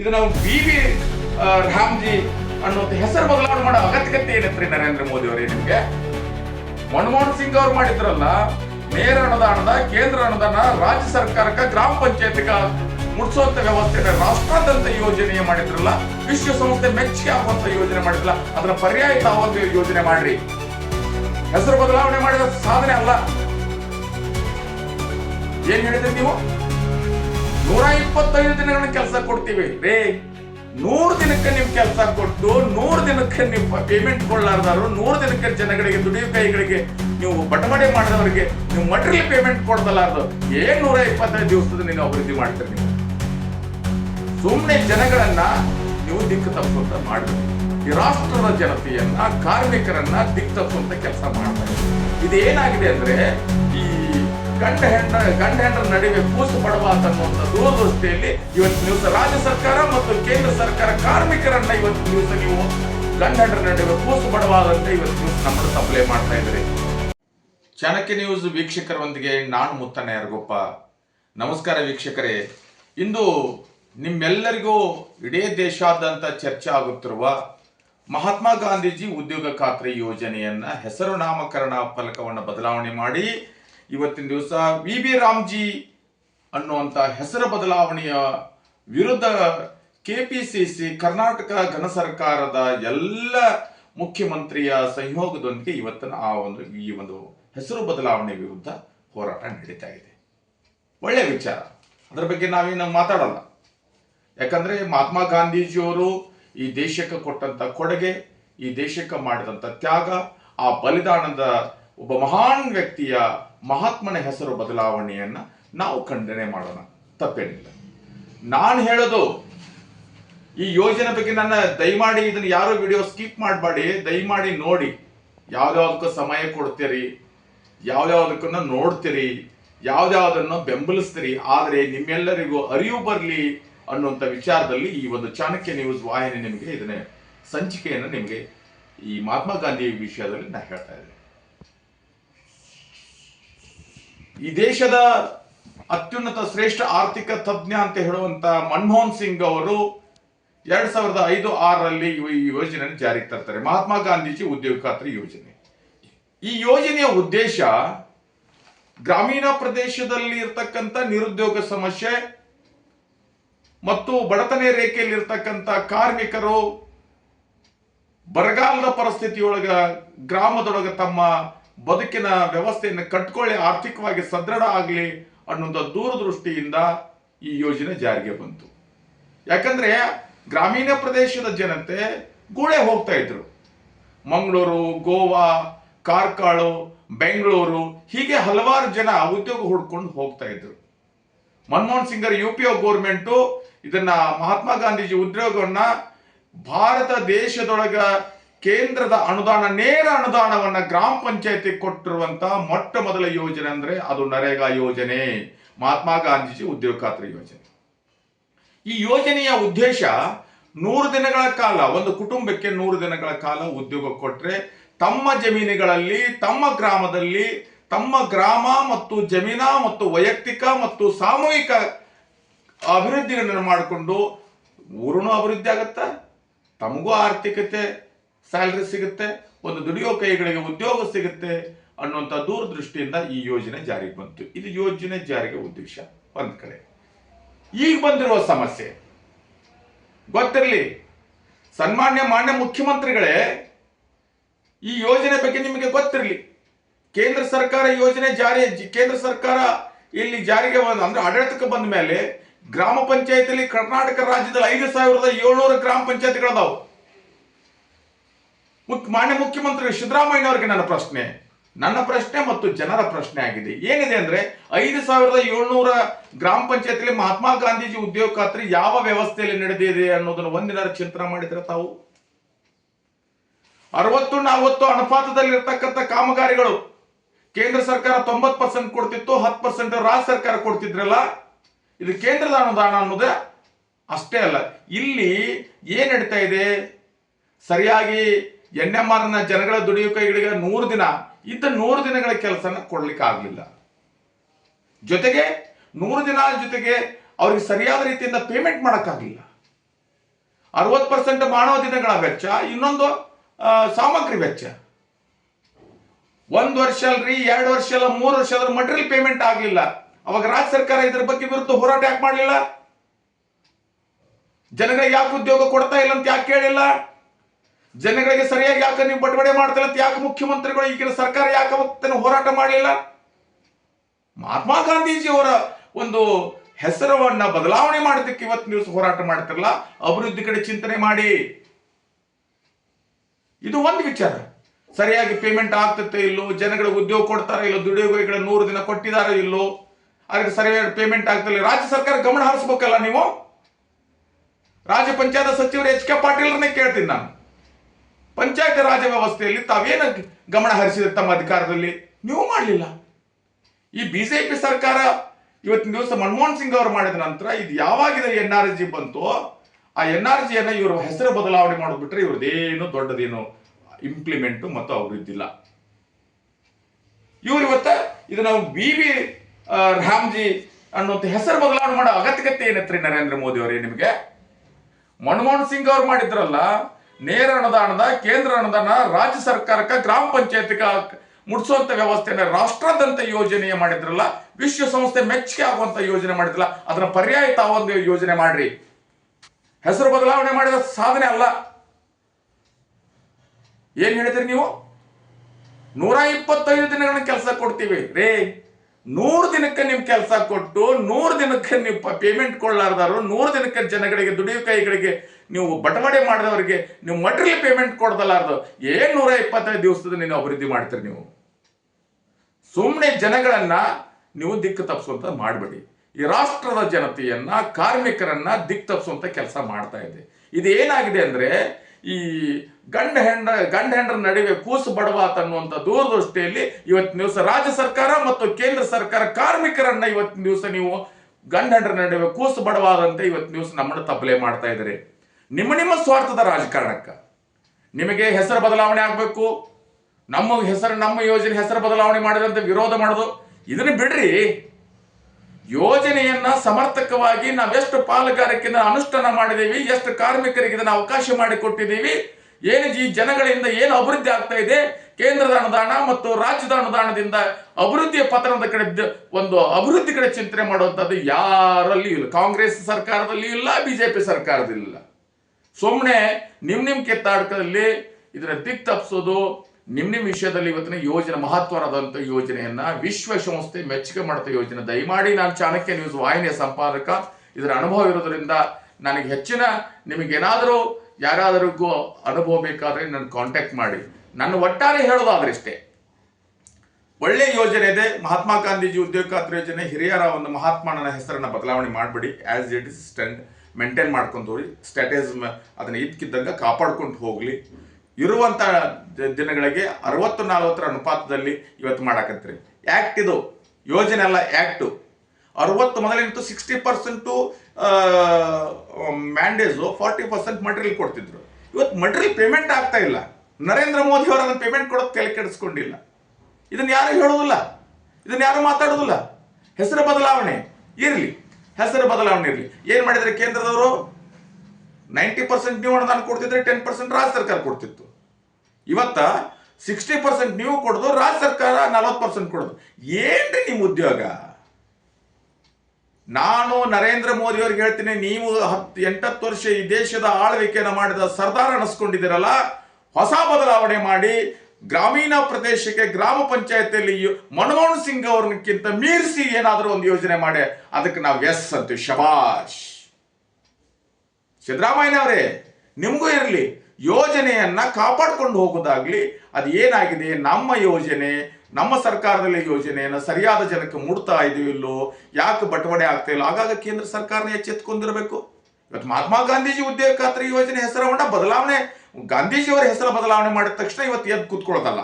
ಇದು ನಾವು B V Ramji ಅನ್ನೋದು ಹೆಸರು ಬದಲಾವಣೆ ಮಾಡೋ ಅಗತ್ಯತೆ ಏನಿತ್ರಿ ನರೇಂದ್ರ ಮೋದಿ ಅವರೇ ನಿಮಗೆ? ಮನಮೋಹನ್ ಸಿಂಗ್ ಅವ್ರು ಮಾಡಿದ್ರಲ್ಲ ನೇರ ಅನುದಾನದ, ಕೇಂದ್ರ ಅನುದಾನ, ರಾಜ್ಯ ಸರ್ಕಾರಕ್ಕೆ, ಗ್ರಾಮ ಪಂಚಾಯತ್ಗ ಮುಟ್ಸುವಂತ ವ್ಯವಸ್ಥೆ ರಾಷ್ಟ್ರಾದ್ಯಂತ ಯೋಜನೆ ಮಾಡಿದ್ರಲ್ಲ, ವಿಶ್ವಸಂಸ್ಥೆ ಮೆಚ್ಚುಗೆ ಆಗುವಂತ ಯೋಜನೆ ಮಾಡಿದ್ರಲ್ಲ ಅದರ ಪರ್ಯಾಯ ತಾವೊಂದು ಯೋಜನೆ ಮಾಡ್ರಿ. ಹೆಸರು ಬದಲಾವಣೆ ಮಾಡಿದ ಸಾಧನೆ ಅಲ್ಲ. ಏನ್ ಹೇಳಿದ್ರಿ ನೀವು? ನೂರ ಇಪ್ಪತ್ತೈದು ದಿನಗಳ ಕೆಲಸ ಕೊಡ್ತೀವಿ. ರೇ ನೂರು ದಿನಕ್ಕೆ ನೀವು ಕೆಲಸ ಕೊಟ್ಟು, ನೂರು ದಿನಕ್ಕೆ ನೀವು ಪೇಮೆಂಟ್ ಕೊಡ್ಲಾರ್ದಾರು ನೂರು ದಿನಕ್ಕೆ ಜನಗಳಿಗೆ, ದುಡಿಯೋ ಕೈಗಳಿಗೆ ನೀವು ಬಟಮಡೆ ಮಾಡಿದವರಿಗೆ ನೀವು ಮಟೀರಿಯಲ್ ಪೇಮೆಂಟ್ ಕೊಡ್ದಲಾರ್ದು ಏನ್ ನೂರ ಇಪ್ಪತ್ತೈದು ದಿವಸದ ನೀವು ಅಭಿವೃದ್ಧಿ ಮಾಡ್ತೀರಿ ಸುಮ್ಮನೆ ಜನಗಳನ್ನ ನೀವು ದಿಕ್ಕು ತಪ್ಪಿಸುವಂತ ಮಾಡಬೇಕು. ಈ ರಾಷ್ಟ್ರದ ಜನತೆಯನ್ನ, ಕಾರ್ಮಿಕರನ್ನ ದಿಕ್ಕು ತಪ್ಪಿಸುವಂತ ಕೆಲಸ ಮಾಡ್ತಾರೆ ಇದೇನಾಗಿದೆ ಅಂದ್ರೆ ಗಂಡ ಹೆಂಡ ಗಂಡ ಹೆಂಡರ ನಡುವೆ ಕೂಸು ಪಡಬಾರ್ದು ಅನ್ನುವಂಥ ದೂರದೃಷ್ಟಿಯಲ್ಲಿ ಇವತ್ತು ದಿವಸ ರಾಜ್ಯ ಸರ್ಕಾರ ಮತ್ತು ಕೇಂದ್ರ ಸರ್ಕಾರ ಕಾರ್ಮಿಕರನ್ನ ಇವತ್ತು ದಿವಸ ನೀವು ಗಂಡ ಹೆಂಡರ ನಡುವೆ ಕೂಸು ಪಡಬಾರ್ದಂತ ಇವತ್ತು ದಿವಸ ನಮ್ಮನ್ನು ಸಪ್ಲೈ ಮಾಡ್ತಾ ಇದ್ರಿ ಚಾಣಕ್ಯ ನ್ಯೂಸ್ ವೀಕ್ಷಕರೊಂದಿಗೆ ನಾನು ಮುತ್ತಣ್ಣ ಯಾರಗೊಪ್ಪ. ನಮಸ್ಕಾರ ವೀಕ್ಷಕರೇ. ಇಂದು ನಿಮ್ಮೆಲ್ಲರಿಗೂ ಇಡೀ ದೇಶಾದ್ಯಂತ ಚರ್ಚೆ ಆಗುತ್ತಿರುವ ಮಹಾತ್ಮ ಗಾಂಧೀಜಿ ಉದ್ಯೋಗ ಖಾತ್ರಿ ಯೋಜನೆಯನ್ನ ಹೆಸರು ನಾಮಕರಣ ಫಲಕವನ್ನು ಬದಲಾವಣೆ ಮಾಡಿ ಇವತ್ತಿನ ದಿವಸ ವಿ ಬಿ ರಾಮ್ಜಿ ಅನ್ನುವಂಥ ಹೆಸರು ಬದಲಾವಣೆಯ ವಿರುದ್ಧ ಕೆಪಿಸಿಸಿ ಕರ್ನಾಟಕ ಘನ ಸರ್ಕಾರದ ಎಲ್ಲ ಮುಖ್ಯಮಂತ್ರಿಯ ಸಂಯೋಗದೊಂದಿಗೆ ಇವತ್ತಿನ ಆ ಒಂದು, ಈ ಒಂದು ಹೆಸರು ಬದಲಾವಣೆ ವಿರುದ್ಧ ಹೋರಾಟ ನಡೀತಾ ಇದೆ. ಒಳ್ಳೆಯ ವಿಚಾರ. ಅದರ ಬಗ್ಗೆ ನಾವೇನು ಮಾತಾಡಲ್ಲ. ಯಾಕಂದ್ರೆ ಮಹಾತ್ಮ ಗಾಂಧೀಜಿಯವರು ಈ ದೇಶಕ್ಕೆ ಕೊಟ್ಟಂತ ಕೊಡುಗೆ, ಈ ದೇಶಕ್ಕೆ ಮಾಡಿದಂತ ತ್ಯಾಗ, ಆ ಬಲಿದಾನದ ಒಬ್ಬ ಮಹಾನ್ ವ್ಯಕ್ತಿಯ ಮಹಾತ್ಮನ ಹೆಸರು ಬದಲಾವಣೆಯನ್ನ ನಾವು ಖಂಡನೆ ಮಾಡೋಣ. ತಪ್ಪೇನಿಲ್ಲ. ನಾನು ಹೇಳೋದು, ಈ ಯೋಜನೆ ಬಗ್ಗೆ ನನ್ನ ದಯಮಾಡಿ ಇದನ್ನ ಯಾರು ವಿಡಿಯೋ ಸ್ಕಿಪ್ ಮಾಡಬೇಡಿ, ದಯಮಾಡಿ ನೋಡಿ. ಯಾವ್ದಾವ್ದಕ್ಕೂ ಸಮಯ ಕೊಡ್ತೀರಿ ಯಾವ್ದಾವ್ದಕ್ಕನ್ನ ನೋಡ್ತೀರಿ ಯಾವ್ದಾವ್ದನ್ನು ಬೆಂಬಲಿಸ್ತೀರಿ, ಆದರೆ ನಿಮ್ಮೆಲ್ಲರಿಗೂ ಅರಿವು ಬರಲಿ ಅನ್ನುವಂಥ ವಿಚಾರದಲ್ಲಿ ಈ ಒಂದು ಚಾಣಕ್ಯ ನ್ಯೂಸ್ ವಾಹಿನಿ ನಿಮಗೆ ಇದನ್ನೇ, ಸಂಚಿಕೆಯನ್ನು ನಿಮಗೆ ಈ ಮಹಾತ್ಮ ಗಾಂಧಿ ವಿಷಯದಲ್ಲಿ ನಾನು ಹೇಳ್ತಾ ಇದ್ದೇನೆ. ಈ ದೇಶದ ಅತ್ಯುನ್ನತ ಶ್ರೇಷ್ಠ ಆರ್ಥಿಕ ತಜ್ಞ ಅಂತ ಹೇಳುವಂತ ಮನಮೋಹನ್ ಸಿಂಗ್ ಅವರು ಎರಡ್ ಸಾವಿರದ ಐದು ಆರರಲ್ಲಿ ಈ ಯೋಜನೆಯನ್ನು ಜಾರಿಗೆ ತರ್ತಾರೆ. ಮಹಾತ್ಮ ಗಾಂಧೀಜಿ ಉದ್ಯೋಗ ಖಾತ್ರಿ ಯೋಜನೆ. ಈ ಯೋಜನೆಯ ಉದ್ದೇಶ ಗ್ರಾಮೀಣ ಪ್ರದೇಶದಲ್ಲಿ ಇರ್ತಕ್ಕಂಥ ನಿರುದ್ಯೋಗ ಸಮಸ್ಯೆ ಮತ್ತು ಬಡತನ ರೇಖೆಯಲ್ಲಿ ಇರ್ತಕ್ಕಂಥ ಕಾರ್ಮಿಕರು ಬರಗಾಲದ ಪರಿಸ್ಥಿತಿಯೊಳಗ ಗ್ರಾಮದೊಳಗ ತಮ್ಮ ಬದುಕಿನ ವ್ಯವಸ್ಥೆಯನ್ನು ಕಟ್ಕೊಳ್ಳಿ, ಆರ್ಥಿಕವಾಗಿ ಸದೃಢ ಆಗಲಿ ಅನ್ನುವಂಥ ದೂರದೃಷ್ಟಿಯಿಂದ ಈ ಯೋಜನೆ ಜಾರಿಗೆ ಬಂತು. ಯಾಕಂದ್ರೆ ಗ್ರಾಮೀಣ ಪ್ರದೇಶದ ಜನತೆ ಗೂಳೆ ಹೋಗ್ತಾ ಇದ್ರು. ಮಂಗಳೂರು, ಗೋವಾ, ಕಾರ್ಕಾಳು, ಬೆಂಗಳೂರು, ಹೀಗೆ ಹಲವಾರು ಜನ ಉದ್ಯೋಗ ಹುಡ್ಕೊಂಡು ಹೋಗ್ತಾ ಇದ್ರು. ಮನಮೋಹನ್ ಸಿಂಗರ್ ಯು ಪಿ ಗೌರ್ಮೆಂಟು ಇದನ್ನ ಮಹಾತ್ಮ ಗಾಂಧೀಜಿ ಉದ್ಯೋಗವನ್ನ ಭಾರತ ದೇಶದೊಳಗ ಕೇಂದ್ರದ ಅನುದಾನ, ನೇರ ಅನುದಾನವನ್ನ ಗ್ರಾಮ ಪಂಚಾಯತಿ ಕೊಟ್ಟಿರುವಂತಹ ಮೊಟ್ಟ ಮೊದಲ ಯೋಜನೆ ಅಂದ್ರೆ ಅದು ನರೇಗಾ ಯೋಜನೆ. ಮಹಾತ್ಮ ಗಾಂಧೀಜಿ ಉದ್ಯೋಗ ಖಾತ್ರಿ ಯೋಜನೆ. ಈ ಯೋಜನೆಯ ಉದ್ದೇಶ ನೂರು ದಿನಗಳ ಕಾಲ, ಒಂದು ಕುಟುಂಬಕ್ಕೆ ನೂರು ದಿನಗಳ ಕಾಲ ಉದ್ಯೋಗ ಕೊಟ್ರೆ ತಮ್ಮ ಜಮೀನುಗಳಲ್ಲಿ, ತಮ್ಮ ಗ್ರಾಮದಲ್ಲಿ, ತಮ್ಮ ಗ್ರಾಮ ಮತ್ತು ಜಮೀನ ಮತ್ತು ವೈಯಕ್ತಿಕ ಮತ್ತು ಸಾಮೂಹಿಕ ಅಭಿವೃದ್ಧಿಗಳನ್ನು ಮಾಡಿಕೊಂಡು ಊರನು ಅಭಿವೃದ್ಧಿ ಆಗತ್ತ? ತಮಗೂ ಆರ್ಥಿಕತೆ ಸ್ಯಾಲ್ರಿ ಸಿಗುತ್ತೆ, ಒಂದು ದುಡಿಯೋ ಕೈಗಳಿಗೆ ಉದ್ಯೋಗ ಸಿಗುತ್ತೆ ಅನ್ನುವಂಥ ದೂರದೃಷ್ಟಿಯಿಂದ ಈ ಯೋಜನೆ ಜಾರಿಗೆ ಬಂತು. ಇದು ಯೋಜನೆ ಜಾರಿಗೆ ಉದ್ದೇಶ ಒಂದ್ ಕಡೆ. ಈಗ ಬಂದಿರುವ ಸಮಸ್ಯೆ. ಗೊತ್ತಿರಲಿ, ಸನ್ಮಾನ್ಯ ಮಾನ್ಯ ಮುಖ್ಯಮಂತ್ರಿಗಳೇ, ಈ ಯೋಜನೆ ಬಗ್ಗೆ ನಿಮಗೆ ಗೊತ್ತಿರಲಿ. ಕೇಂದ್ರ ಸರ್ಕಾರ ಯೋಜನೆ ಜಾರಿ, ಕೇಂದ್ರ ಸರ್ಕಾರ ಇಲ್ಲಿ ಜಾರಿಗೆ ಬಂದ ಅಂದ್ರೆ ಆಡಳಿತಕ್ಕೆ ಬಂದ ಮೇಲೆ ಗ್ರಾಮ ಪಂಚಾಯಿತಿಲಿ ಕರ್ನಾಟಕ ರಾಜ್ಯದಲ್ಲಿ ಐದು ಸಾವಿರದ ಏಳ್ನೂರು ಗ್ರಾಮ ಪಂಚಾಯತಿಗಳದಾವು. ಮುಖ್ಯ ಮಾನ್ಯ ಮುಖ್ಯಮಂತ್ರಿ ಸಿದ್ದರಾಮಯ್ಯ ಅವರಿಗೆ ನನ್ನ ಪ್ರಶ್ನೆ. ನನ್ನ ಪ್ರಶ್ನೆ ಮತ್ತು ಜನರ ಪ್ರಶ್ನೆ ಆಗಿದೆ. ಏನಿದೆ ಅಂದ್ರೆ ಐದು ಸಾವಿರದ ಏಳ್ನೂರ ಗ್ರಾಮ ಪಂಚಾಯತ್ಲಿ ಮಹಾತ್ಮ ಗಾಂಧೀಜಿ ಉದ್ಯೋಗ ಖಾತ್ರಿ ಯಾವ ವ್ಯವಸ್ಥೆಯಲ್ಲಿ ನಡೆದಿದೆ ಅನ್ನೋದನ್ನು ಒಂದಿನ ಚಿಂತನೆ ಮಾಡಿದ್ರೆ ತಾವು? ಅರವತ್ತು, ನಲವತ್ತು ಅನುಪಾತದಲ್ಲಿ ಇರ್ತಕ್ಕಂಥ ಕಾಮಗಾರಿಗಳು. ಕೇಂದ್ರ ಸರ್ಕಾರ ತೊಂಬತ್ ಪರ್ಸೆಂಟ್ ಕೊಡ್ತಿತ್ತು, ಹತ್ತು ಪರ್ಸೆಂಟ್ ರಾಜ್ಯ ಸರ್ಕಾರ ಕೊಡ್ತಿದ್ರಲ್ಲ, ಇದು ಕೇಂದ್ರದ ಅನುದಾನ ಅನ್ನೋದೇ ಅಷ್ಟೇ ಅಲ್ಲ. ಇಲ್ಲಿ ಏನ್ ನಡೀತಾ ಇದೆ? ಸರಿಯಾಗಿ ಎನ್ ಎಂ ಜನಗಳ ದುಡಿಯುವ ಕೈಗಳಿಗೆ ನೂರು ದಿನ, ಇದ್ದ ನೂರು ದಿನಗಳ ಕೆಲಸನ ಕೊಡ್ಲಿಕ್ಕೆ ಆಗಲಿಲ್ಲ. ಜೊತೆಗೆ ನೂರು ದಿನ ಜೊತೆಗೆ ಅವ್ರಿಗೆ ಸರಿಯಾದ ರೀತಿಯಿಂದ ಪೇಮೆಂಟ್ ಮಾಡೋಕ್ಕಾಗಲಿಲ್ಲ. ಅರವತ್ತು ಪರ್ಸೆಂಟ್ ಮಾನವ ದಿನಗಳ ವೆಚ್ಚ, ಇನ್ನೊಂದು ಸಾಮಗ್ರಿ ವೆಚ್ಚ. ಒಂದು ವರ್ಷ ಅಲ್ರಿ, ಎರಡು ವರ್ಷ ಅಲ್ಲ, ಮೂರು ವರ್ಷ ಅದ್ರ ಮಟೀರಿಯಲ್ ಪೇಮೆಂಟ್ ಆಗಲಿಲ್ಲ. ಅವಾಗ ರಾಜ್ಯ ಸರ್ಕಾರ ಇದ್ರ ಬಗ್ಗೆ ವಿರುದ್ಧ ಹೋರಾಟ ಯಾಕೆ ಮಾಡಲಿಲ್ಲ? ಜನಗಳಿಗೆ ಯಾಕೆ ಉದ್ಯೋಗ ಕೊಡ್ತಾ ಇಲ್ಲ ಅಂತ ಯಾಕೆ ಕೇಳಿಲ್ಲ? ಜನಗಳಿಗೆ ಸರಿಯಾಗಿ ಯಾಕೆ ನೀವು ಬಟವಡೆ ಮಾಡ್ತಿಲ್ಲ ಅಂತ ಯಾಕೆ ಮುಖ್ಯಮಂತ್ರಿಗಳು ಈಗಿನ ಸರ್ಕಾರ ಯಾಕೆ ಅವತ್ತೇನು ಹೋರಾಟ ಮಾಡಲಿಲ್ಲ ಮಹಾತ್ಮ ಗಾಂಧೀಜಿ ಅವರ ಒಂದು ಹೆಸರವನ್ನ ಬದಲಾವಣೆ ಮಾಡೋದಕ್ಕೆ ಇವತ್ತು ನೀವು ಹೋರಾಟ ಮಾಡ್ತಿರಲ್ಲ, ಅಭಿವೃದ್ಧಿ ಕಡೆ ಚಿಂತನೆ ಮಾಡಿ. ಇದು ಒಂದು ವಿಚಾರ. ಸರಿಯಾಗಿ ಪೇಮೆಂಟ್ ಆಗ್ತತೆ ಇಲ್ಲೋ, ಜನಗಳಿಗೆ ಉದ್ಯೋಗ ಕೊಡ್ತಾರ ಇಲ್ಲೋ, ದುಡಿಯೋಗಿಗಳ ನೂರು ದಿನ ಕೊಟ್ಟಿದಾರೋ ಇಲ್ಲೋ, ಅದಕ್ಕೆ ಸರಿಯಾಗಿ ಪೇಮೆಂಟ್ ಆಗ್ತಿಲ್ಲ ರಾಜ್ಯ ಸರ್ಕಾರ ಗಮನ ಹರಿಸ್ಬೇಕಲ್ಲ ನೀವು? ರಾಜ್ಯ ಪಂಚಾಯತ್ ಸಚಿವರು ಎಚ್ ಕೆ ಪಾಟೀಲ್ರನ್ನೇ ಕೇಳ್ತೀನಿ ನಾನು. ಪಂಚಾಯತ್ ರಾಜ ವ್ಯವಸ್ಥೆಯಲ್ಲಿ ತಾವೇನು ಗಮನ ಹರಿಸಿದ್ರೆ ತಮ್ಮ ಅಧಿಕಾರದಲ್ಲಿ? ನೀವು ಮಾಡಲಿಲ್ಲ. ಈ ಬಿಜೆಪಿ ಸರ್ಕಾರ ಇವತ್ತಿನ ದಿವಸ ಮನಮೋಹನ್ ಸಿಂಗ್ ಅವರು ಮಾಡಿದ ನಂತರ ಇದು ಯಾವಾಗಿದ ಎನ್ ಆರ್ ಜಿ ಬಂತು? ಆ ಎನ್ ಆರ್ ಜಿಯನ್ನು ಇವರು ಹೆಸರು ಬದಲಾವಣೆ ಮಾಡಿಬಿಟ್ರೆ ಇವ್ರದ್ದೇನು ದೊಡ್ಡದೇನು ಇಂಪ್ಲಿಮೆಂಟು ಮತ್ತು ಅವರು ಇದ್ದಿಲ್ಲ ಇವರು ಇವತ್ತ ಇದು ನಾವು ಬಿ ವಿ ರಾಮ್ಜಿ ಅನ್ನುವಂಥ ಹೆಸರು ಬದಲಾವಣೆ ಮಾಡೋ ಅಗತ್ಯತೆ ಏನತ್ರಿ ನರೇಂದ್ರ ಮೋದಿ ಅವರೇ ನಿಮಗೆ? ಮನಮೋಹನ್ ಸಿಂಗ್ ಅವ್ರು ಮಾಡಿದ್ರಲ್ಲ ನೇರ ಅನುದಾನದ, ಕೇಂದ್ರ ಅನುದಾನ, ರಾಜ್ಯ ಸರ್ಕಾರಕ್ಕೆ, ಗ್ರಾಮ ಪಂಚಾಯತ್ಗೆ ಮುಡಿಸುವಂತ ವ್ಯವಸ್ಥೆನ ರಾಷ್ಟ್ರದಂತ ಯೋಜನೆಯ ಮಾಡಿದ್ರಲ್ಲ, ವಿಶ್ವಸಂಸ್ಥೆ ಮೆಚ್ಚುಗೆ ಆಗುವಂತ ಯೋಜನೆ ಮಾಡಿದ್ರಲ್ಲ, ಅದನ್ನ ಪರ್ಯಾಯ ತಾವೊಂದು ಯೋಜನೆ ಮಾಡ್ರಿ. ಹೆಸರು ಬದಲಾವಣೆ ಮಾಡಿದ ಸಾಧನೆ ಅಲ್ಲ. ಏನ್ ಹೇಳಿದ್ರಿ ನೀವು? ನೂರ ಇಪ್ಪತ್ತೈದು ದಿನಗಳ ಕೆಲಸ ಕೊಡ್ತೀವಿ. ರೇ. ನೂರು ದಿನಕ್ಕೆ ನೀವು ಕೆಲಸ ಕೊಟ್ಟು ನೂರು ದಿನಕ್ಕೆ ನೀವು ಪೇಮೆಂಟ್ ಕೊಡ್ಲಾರ್ದಾರು, ನೂರು ದಿನಕ್ಕೆ ಜನಗಳಿಗೆ ದುಡಿಯೋ ಕೈಗಳಿಗೆ ನೀವು ಬಟವಾಡೆ ಮಾಡಿದವರಿಗೆ ನೀವು ಮಟೀರಿಯಲ್ ಪೇಮೆಂಟ್ ಕೊಡ್ದಲಾರ್ದು ಏನ್ ನೂರ ಇಪ್ಪತ್ತೈದು ದಿವಸದ ನೀವು ಅಭಿವೃದ್ಧಿ ಮಾಡ್ತೀರಿ ನೀವು. ಸುಮ್ಮನೆ ಜನಗಳನ್ನ ನೀವು ದಿಕ್ಕು ತಪ್ಪಿಸುವಂತ ಮಾಡಬೇಡಿ. ಈ ರಾಷ್ಟ್ರದ ಜನತೆಯನ್ನ, ಕಾರ್ಮಿಕರನ್ನ ದಿಕ್ಕು ತಪ್ಪಿಸುವಂತ ಕೆಲಸ ಮಾಡ್ತಾ ಇದೆ. ಇದು ಏನಾಗಿದೆ ಅಂದ್ರೆ ಈ ಗಂಡ ಹೆಂಡ ಗಂಡ ಹೆಂಡರ ನಡುವೆ ಕೂಸು ಬಡವಾತ್ ಅನ್ನುವಂಥ ದೂರದೃಷ್ಟಿಯಲ್ಲಿ ಇವತ್ತಿನ ದಿವಸ ರಾಜ್ಯ ಸರ್ಕಾರ ಮತ್ತು ಕೇಂದ್ರ ಸರ್ಕಾರ ಕಾರ್ಮಿಕರನ್ನ ಇವತ್ತಿನ ದಿವಸ ನೀವು ಗಂಡ ಹೆಂಡರ ನಡುವೆ ಕೂಸು ಬಡವಾದಂತೆ ಇವತ್ತಿನ ದಿವಸ ನಮ್ಮನ್ನು ತಪ್ಪಲೆ ಮಾಡ್ತಾ ಇದ್ದಾರೆ. ನಿಮ್ಮ ನಿಮ್ಮ ಸ್ವಾರ್ಥದ ರಾಜಕಾರಣಕ್ಕ. ನಿಮಗೆ ಹೆಸರು ಬದಲಾವಣೆ ಆಗಬೇಕು. ನಮ್ಮ ಹೆಸರು, ನಮ್ಮ ಯೋಜನೆ ಹೆಸರು ಬದಲಾವಣೆ ಮಾಡಿದಂತ ವಿರೋಧ ಮಾಡೋದು. ಇದನ್ನ ಬಿಡ್ರಿ. ಯೋಜನೆಯನ್ನ ಸಮರ್ಥಕವಾಗಿ ನಾವೆಷ್ಟು ಪಾಲುಗಾರಿಕೆಯನ್ನು ಅನುಷ್ಠಾನ ಮಾಡಿದ್ದೀವಿ, ಎಷ್ಟು ಕಾರ್ಮಿಕರಿಗೆ ಇದನ್ನ ಅವಕಾಶ ಮಾಡಿಕೊಟ್ಟಿದ್ದೀವಿ ಏನು ಈ ಜನಗಳಿಂದ ಏನು ಅಭಿವೃದ್ಧಿ ಆಗ್ತಾ ಇದೆ? ಕೇಂದ್ರದ ಅನುದಾನ ಮತ್ತು ರಾಜ್ಯದ ಅನುದಾನದಿಂದ ಅಭಿವೃದ್ಧಿಯ ಪತನದ ಕಡೆ ಒಂದು ಅಭಿವೃದ್ಧಿ ಕಡೆ ಚಿಂತನೆ ಮಾಡುವಂಥದ್ದು ಯಾರಲ್ಲಿ ಇಲ್ಲ. ಕಾಂಗ್ರೆಸ್ ಸರ್ಕಾರದಲ್ಲಿ ಇಲ್ಲ, ಬಿಜೆಪಿ ಸರ್ಕಾರದಲ್ಲಿ ಇಲ್ಲ. ಸುಮ್ಮನೆ ನಿಮ್ ನಿಮ್ ಕೆತ್ತಾಡಕದಲ್ಲಿ ಇದರ ದಿಕ್ ತಪ್ಪಿಸೋದು ನಿಮ್ ನಿಮ್ ವಿಷಯದಲ್ಲಿ ಇವತ್ತಿನ ಯೋಜನೆ, ಮಹತ್ವವಾದಂಥ ಯೋಜನೆಯನ್ನ ವಿಶ್ವಸಂಸ್ಥೆ ಮೆಚ್ಚುಗೆ ಮಾಡ್ತಾ ಯೋಜನೆ. ದಯಮಾಡಿ ನಾನು ಚಾಣಕ್ಯ ನ್ಯೂಸ್ ವಾಹಿನಿಯ ಸಂಪಾದಕ, ಇದರ ಅನುಭವ ಇರೋದ್ರಿಂದ ನನಗೆ ಹೆಚ್ಚಿನ ನಿಮಗೇನಾದರೂ ಯಾರಾದರಿಗೂ ಅನುಭವ ಬೇಕಾದ್ರೆ ನನ್ನ ಕಾಂಟ್ಯಾಕ್ಟ್ ಮಾಡಿ. ನನ್ನ ಒಟ್ಟಾರೆ ಹೇಳೋದಾದ್ರೆ ಇಷ್ಟೇ ಒಳ್ಳೆ ಯೋಜನೆ ಇದೆ. ಮಹಾತ್ಮ ಗಾಂಧೀಜಿ ಉದ್ಯೋಗ ಖಾತ್ರಿ ಯೋಜನೆ, ಹಿರಿಯರ ಒಂದು ಮಹಾತ್ಮನ ಹೆಸರನ್ನ ಬದಲಾವಣೆ ಮಾಡಬೇಡಿ. As it is stand maintain ಮಾಡ್ಕೊಂಡು ಹೋಗಿ ಸ್ಟ್ರಾಟೇಜ್ ಅದನ್ನ ಇದ್ಕಿದ್ದಂಗೆ ಕಾಪಾಡ್ಕೊಂಡು ಹೋಗ್ಲಿ. ಇರುವಂತ ದ- ದಿನಗಳಿಗೆ ಅರವತ್ತು ನಲವತ್ತರ ಅನುಪಾತದಲ್ಲಿ ಇವತ್ತು ಮಾಡಾಕತ್ರಿ. ಆಕ್ಟ್ ಇದು. ಯೋಜನೆ ಅಲ್ಲ ಆ್ಯಕ್ಟು ಅರವತ್ತು ಮೊದಲಿಂತು sixty percent mandays forty percent material ಕೊಡ್ತಿದ್ರು. ಇವತ್ತು ಮಟೀರಿಯಲ್ ಪೇಮೆಂಟ್ ಆಗ್ತಾ ಇಲ್ಲ. ನರೇಂದ್ರ ಮೋದಿ ಅವರು ಪೇಮೆಂಟ್ ಕೊಡೋದು ತಲೆ ಕೆಡಿಸ್ಕೊಂಡಿಲ್ಲ. ಇದನ್ನ ಯಾರು ಹೇಳೋದಿಲ್ಲ? ಇದನ್ನ ಯಾರು ಮಾತಾಡೋದಿಲ್ಲ? ಹೆಸರು ಬದಲಾವಣೆ. ಇರಲಿ. ಹೆಸರು ಬದಲಾವಣೆ ಇರಲಿ. ಏನು ಮಾಡಿದರೆ ಕೇಂದ್ರದವರು? ನೈಂಟಿ ಪರ್ಸೆಂಟ್ ನೀವು ಅನುದಾನ ಕೊಡ್ತಿದ್ರೆ ಟೆನ್ ಪರ್ಸೆಂಟ್ ರಾಜ್ಯ ಸರ್ಕಾರ ಕೊಡ್ತಿತ್ತು. ಇವತ್ತ ಸಿಕ್ಸ್ಟಿ ಪರ್ಸೆಂಟ್ ನೀವು ಕೊಡೋದು ರಾಜ್ಯ ಸರ್ಕಾರ ನಲ್ವತ್ತು ಪರ್ಸೆಂಟ್ ಕೊಡೋದು. ಏನ್ರಿ ನಿಮ್ಮ ಉದ್ಯೋಗ? ನಾನು ನರೇಂದ್ರ ಮೋದಿ ಅವ್ರಿಗೆ ಹೇಳ್ತೀನಿ, ನೀವು ಹತ್ತು, ಎಂಟತ್ತು ವರ್ಷ ಈ ದೇಶದ ಆಳ್ವಿಕೆಯನ್ನು ಮಾಡಿದ ಸರ್ದಾರ್ ಅನಿಸ್ಕೊಂಡಿದ್ದೀರಲ್ಲ, ಹೊಸ ಬದಲಾವಣೆ ಮಾಡಿ ಗ್ರಾಮೀಣ ಪ್ರದೇಶಕ್ಕೆ ಗ್ರಾಮ ಪಂಚಾಯತಿಯಲ್ಲಿ ಮನಮೋಹನ್ ಸಿಂಗ್ ಅವ್ರಕ್ಕಿಂತ ಮೀರಿಸಿ ಏನಾದರೂ ಒಂದು ಯೋಜನೆ ಮಾಡಿ, ಅದಕ್ಕೆ ನಾವು ಎಸ್ ಅಂತೀವಿ, ಶಬಾಷ್. ಸಿದ್ದರಾಮಯ್ಯ ಅವರೇ, ನಿಮಗೂ ಇರಲಿ, ಯೋಜನೆಯನ್ನ ಕಾಪಾಡ್ಕೊಂಡು ಹೋಗೋದಾಗ್ಲಿ ಅದು ಏನಾಗಿದೆ ನಮ್ಮ ಯೋಜನೆ ನಮ್ಮ ಸರ್ಕಾರದಲ್ಲಿ ಯೋಜನೆಯನ್ನು ಸರಿಯಾದ ಜನಕ್ಕೆ ಮೂಡ್ತಾ ಇದೆಯೋ ಯಾಕೆ ಬಟವಡೆ ಆಗ್ತಾ ಇಲ್ಲ, ಆಗಾಗ ಕೇಂದ್ರ ಸರ್ಕಾರನ ಎಚ್ಚೆತ್ಕೊಂಡಿರಬೇಕು. ಇವತ್ತು ಮಹಾತ್ಮ ಗಾಂಧೀಜಿ ಉದ್ಯೋಗ ಖಾತ್ರಿ ಯೋಜನೆ ಹೆಸರವನ್ನ ಬದಲಾವಣೆ, ಗಾಂಧೀಜಿಯವರ ಹೆಸರು ಬದಲಾವಣೆ ಮಾಡಿದ ತಕ್ಷಣ ಇವತ್ತು ಎದ್ದು ಕೂತ್ಕೊಳ್ಳೋದಲ್ಲ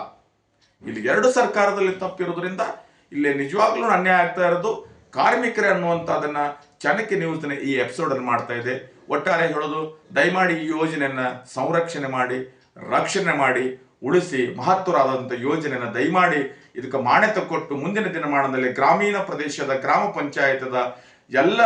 ಇಲ್ಲಿ ಎರಡು ಸರ್ಕಾರದಲ್ಲಿ ತಪ್ಪಿರೋದ್ರಿಂದ ಇಲ್ಲಿ ನಿಜವಾಗ್ಲೂ ಅನ್ಯಾಯ ಆಗ್ತಾ ಇರೋದು. ಕಾರ್ಮಿಕರೇ ಅನ್ನುವಂಥದ್ದನ್ನು ಚಾಣಕ್ಯ ನ್ಯೂಸ್ನ ಈ ಎಪಿಸೋಡ್ ಅನ್ನು ಮಾಡ್ತಾ ಇದೆ. ಒಟ್ಟಾರೆ ಹೇಳೋದು, ದಯಮಾಡಿ ಈ ಯೋಜನೆಯನ್ನ ಸಂರಕ್ಷಣೆ ಮಾಡಿ, ರಕ್ಷಣೆ ಮಾಡಿ ಉಳಿಸಿ ಮಹತ್ವರಾದಂಥ ಯೋಜನೆಯನ್ನ ದಯಮಾಡಿ ಇದಕ್ಕೆ ಮಾನ್ಯತೆ ಕೊಟ್ಟು ಮುಂದಿನ ದಿನಮಾನದಲ್ಲಿ ಗ್ರಾಮೀಣ ಪ್ರದೇಶದ ಗ್ರಾಮ ಪಂಚಾಯತದ ಎಲ್ಲ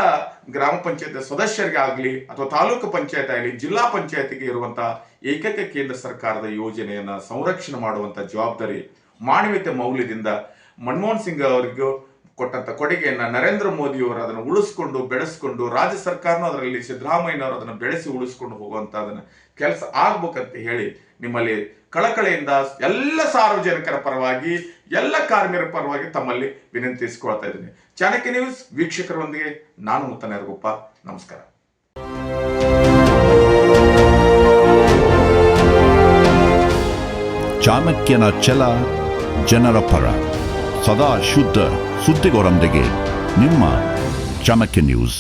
ಗ್ರಾಮ ಪಂಚಾಯತ್ ಸದಸ್ಯರಿಗೆ ಆಗಲಿ ಅಥವಾ ತಾಲೂಕು ಪಂಚಾಯತ್ ಆಗಲಿ, ಜಿಲ್ಲಾ ಪಂಚಾಯತ್ಗೆ ಇರುವಂತಹ ಏಕೈಕ ಕೇಂದ್ರ ಸರ್ಕಾರದ ಯೋಜನೆಯನ್ನ ಸಂರಕ್ಷಣೆ ಮಾಡುವಂತ ಜವಾಬ್ದಾರಿ ಮಾನವೀಯತೆ ಮೌಲ್ಯದಿಂದ ಮನಮೋಹನ್ ಸಿಂಗ್ ಅವರಿಗೂ ಕೊಟ್ಟಂತ ಕೊಡುಗೆಯನ್ನ ನರೇಂದ್ರ ಮೋದಿ ಅವರು ಅದನ್ನು ಉಳಿಸ್ಕೊಂಡು, ಬೆಳೆಸ್ಕೊಂಡು, ರಾಜ್ಯ ಸರ್ಕಾರನೂ ಅದರಲ್ಲಿ ಸಿದ್ದರಾಮಯ್ಯನವರು ಅದನ್ನು ಬೆಳೆಸಿ ಉಳಿಸ್ಕೊಂಡು ಹೋಗುವಂತ ಅದನ್ನ ಕೆಲಸ ಆಗ್ಬೇಕಂತ ಹೇಳಿ ನಿಮ್ಮಲ್ಲಿ ಕಳಕಳೆಯಿಂದ ಎಲ್ಲ ಸಾರ್ವಜನಿಕರ ಪರವಾಗಿ, ಎಲ್ಲ ಕಾರ್ಮಿಕರ ಪರವಾಗಿ ತಮ್ಮಲ್ಲಿ ವಿನಂತಿಸಿಕೊಳ್ತಾ ಇದ್ದೀನಿ. ಚಾಣಕ್ಯ ನ್ಯೂಸ್ ವೀಕ್ಷಕರೊಂದಿಗೆ ನಾನು ಮುತ್ತನ ಯರಗುಪ್ಪ ನಮಸ್ಕಾರ. ಚಾಣಕ್ಯನ ಛಲ ಜನರ ಪರ. ಸದಾ ಶುದ್ಧ ಸುದ್ದಿಗೋರೊಂದಿಗೆ ನಿಮ್ಮ ಚಾಣಕ್ಯ ನ್ಯೂಸ್.